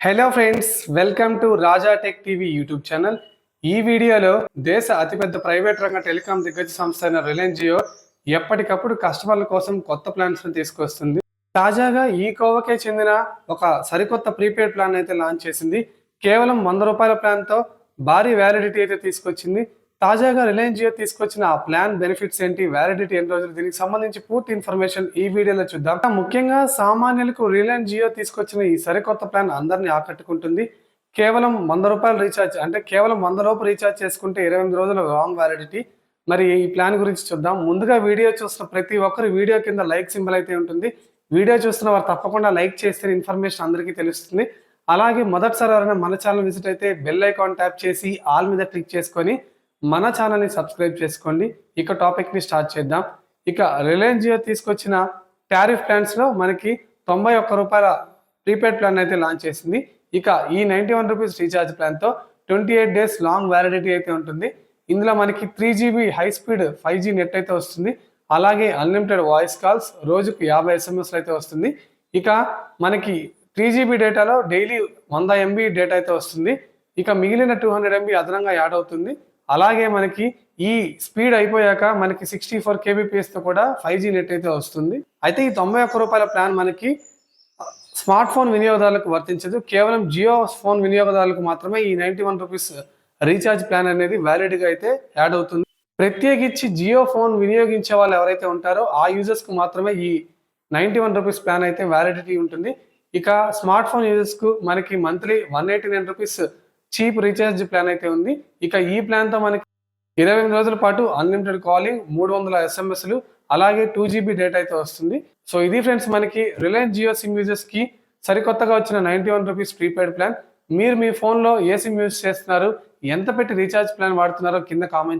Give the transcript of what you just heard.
Hello friends welcome to Raja tech TV YouTube channel ఈ వీడియోలో దేశ అతిపెద్ద ప్రైవేట్ రంగ టెలికాం దిగ్గజ సంస్థ అయిన రిలయన్స్ జియో ఎప్పటికప్పుడు కస్టమర్ల కోసం కొత్త ప్లాన్స్ తీసుకొస్తుంది. తాజాగా ఈ కోవకే చెందిన ఒక సరికొత్త ప్రీపెయిడ్ ప్లాన్ అయితే లాంచ్ చేసింది. కేవలం వంద రూపాయల ప్లాన్తో భారీ వ్యాలిడిటీ అయితే తీసుకొచ్చింది. తాజాగా రిలయన్స్ జియో తీసుకొచ్చిన ఆ ప్లాన్ బెనిఫిట్స్ ఏంటి వ్యాలిడిటీ ఎన్ని రోజులు దీనికి సంబంధించి పూర్తి ఇన్ఫర్మేషన్ ఈ వీడియోలో చూద్దాం. ముఖ్యంగా సామాన్యులకు రిలయన్స్ జియో తీసుకొచ్చిన ఈ సరికొత్త ప్లాన్ అందరినీ ఆకట్టుకుంటుంది. కేవలం వంద రూపాయలు రీఛార్జ్ అంటే కేవలం వంద లోపు రీఛార్జ్ చేసుకుంటే ఇరవై ఎనిమిది రోజుల లాంగ్ వ్యాలిడిటీ. మరి ఈ ప్లాన్ గురించి చూద్దాం. ముందుగా వీడియో చూసిన ప్రతి ఒక్కరు వీడియో కింద లైక్ సింబల్ అయితే ఉంటుంది. వీడియో చూస్తున్న వారు తప్పకుండా లైక్ చేస్తే ఇన్ఫర్మేషన్ అందరికీ తెలుస్తుంది. అలాగే మొదటిసారి ఎవరైనా మన ఛానల్ విజిట్ అయితే బెల్ ఐకాన్ ట్యాప్ చేసి ఆల్ మీద క్లిక్ చేసుకొని మన ఛానల్ని సబ్స్క్రైబ్ చేసుకోండి. ఇక టాపిక్ని స్టార్ట్ చేద్దాం. ఇక రిలయన్స్ జియో తీసుకొచ్చిన టారిఫ్ ప్లాన్స్లో మనకి తొంభై ఒక్క రూపాయల ప్రీపెయిడ్ ప్లాన్ అయితే లాంచ్ చేసింది. ఇక ఈ నైంటీ వన్ రూపీస్ రీఛార్జ్ ప్లాన్తో twenty eight days long validity అయితే ఉంటుంది. ఇందులో మనకి three GB high speed five G net అయితే వస్తుంది. అలాగే అన్లిమిటెడ్ వాయిస్ కాల్స్ రోజుకు యాభై ఎస్ఎంఎస్లు అయితే వస్తుంది. ఇక మనకి త్రీ జీబీ డేటాలో డైలీ వంద ఎంబీ డేటా అయితే వస్తుంది. ఇక మిగిలిన టూ హండ్రెడ్ ఎంబీ అదనంగా యాడ్ అవుతుంది. అలాగే మనకి ఈ స్పీడ్ అయిపోయాక మనకి సిక్స్టీ ఫోర్ కేబీపీఎస్తో కూడా ఫైవ్ జీ నెట్ అయితే వస్తుంది. అయితే ఈ తొంభై ఒక్క రూపాయల ప్లాన్ మనకి స్మార్ట్ ఫోన్ వినియోగదారులకు వర్తించదు. కేవలం జియో ఫోన్ వినియోగదారులకు మాత్రమే ఈ ninety one rupees recharge plan అనేది వ్యాలిడ్గా అయితే యాడ్ అవుతుంది. ప్రత్యేకించి జియో ఫోన్ వినియోగించే వాళ్ళు ఎవరైతే ఉంటారో ఆ యూజర్స్కు మాత్రమే ఈ నైంటీ వన్ రూపీస్ ప్లాన్ అయితే వ్యాలిడిటీ ఉంటుంది. ఇక స్మార్ట్ ఫోన్ యూజర్స్కు మనకి monthly one eighty nine rupees cheap recharge plan అయితే ఉంది. ఇక ఈ ప్లాన్తో మనకి ఇరవై ఎనిమిది రోజుల పాటు అన్లిమిటెడ్ కాలింగ్ మూడు వందల ఎస్ఎంఎస్లు అలాగే టూ జీబీ డేటా అయితే వస్తుంది. సో ఇది ఫ్రెండ్స్ మనకి రిలయన్స్ జియో సిమ్ యూజర్స్కి సరికొత్తగా వచ్చిన ninety one rupees prepaid plan మీరు మీ ఫోన్లో ఏ సిమ్ యూజ్ చేస్తున్నారు? ఎంత పెట్టి రీఛార్జ్ ప్లాన్ వాడుతున్నారో కింద కామెంట్